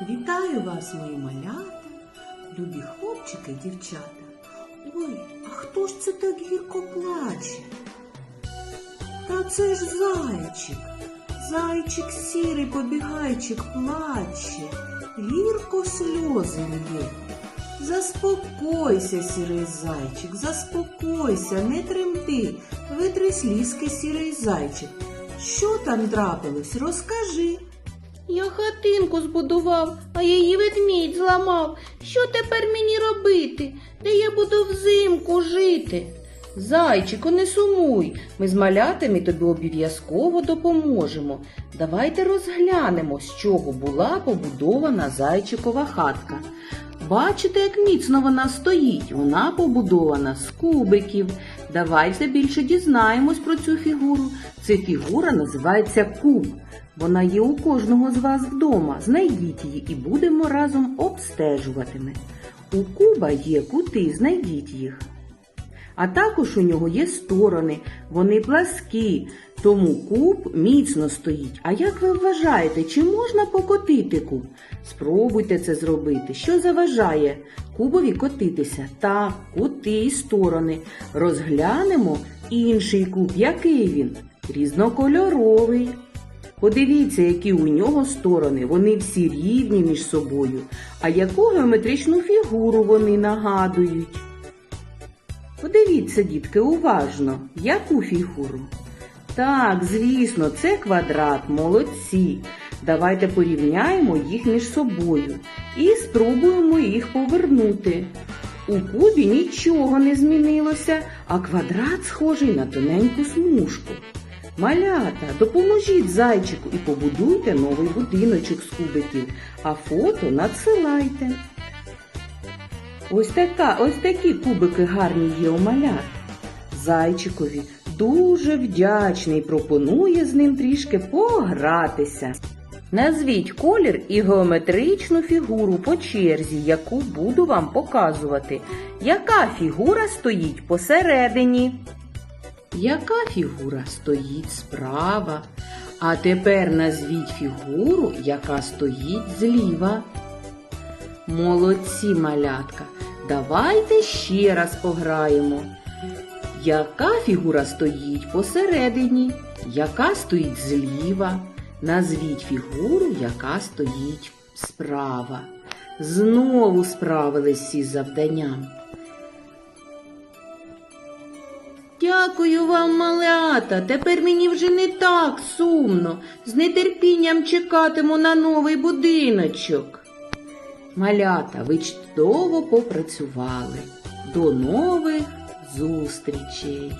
Вітаю вас, мої малята, любі хлопчики дівчата. Ой, а хто ж це так гірко плаче? Та це ж зайчик. Зайчик сірий побігайчик плаче, гірко сльози лє. Заспокойся, сірий зайчик, заспокойся, не тремти, витри слізки, сірий зайчик. Що там трапилось? Розкажи. Я хатинку збудував, а її ведмідь зламав. Що тепер мені робити? Де я буду взимку жити? Зайчику, не сумуй, ми з малятами тобі обов'язково допоможемо. Давайте розглянемо, з чого була побудована зайчикова хатка. Бачите, як міцно вона стоїть. Вона побудована з кубиків. Давайте більше дізнаємось про цю фігуру. Ця фігура називається куб. Вона є у кожного з вас вдома. Знайдіть її і будемо разом обстежуватиме. У куба є кути, знайдіть їх. А також у нього є сторони, вони пласкі, тому куб міцно стоїть. А як ви вважаєте, чи можна покотити куб? Спробуйте це зробити. Що заважає кубові котитися? Та кути і сторони. Розглянемо інший куб. Який він? Різнокольоровий. Подивіться, які у нього сторони. Вони всі рівні між собою. А яку геометричну фігуру вони нагадують? Подивіться, дітки, уважно, яку фігуру? Так, звісно, це квадрат, молодці. Давайте порівняємо їх між собою і спробуємо їх повернути. У кубі нічого не змінилося, а квадрат схожий на тоненьку смужку. Малята, допоможіть зайчику і побудуйте новий будиночок з кубиків, а фото надсилайте. Ось така, ось такі кубики гарні є у малят. Зайчикові дуже вдячний, пропонує з ним трішки погратися. Назвіть колір і геометричну фігуру по черзі, яку буду вам показувати. Яка фігура стоїть посередині? Яка фігура стоїть справа? А тепер назвіть фігуру, яка стоїть зліва. Молодці, малятка. Давайте ще раз пограємо. Яка фігура стоїть посередині? Яка стоїть зліва? Назвіть фігуру, яка стоїть справа. Знову справились всі з завданням. Дякую вам, малята. Тепер мені вже не так сумно. З нетерпінням чекатиму на новий будиночок. Малята, ви чудово попрацювали. До нових зустрічей!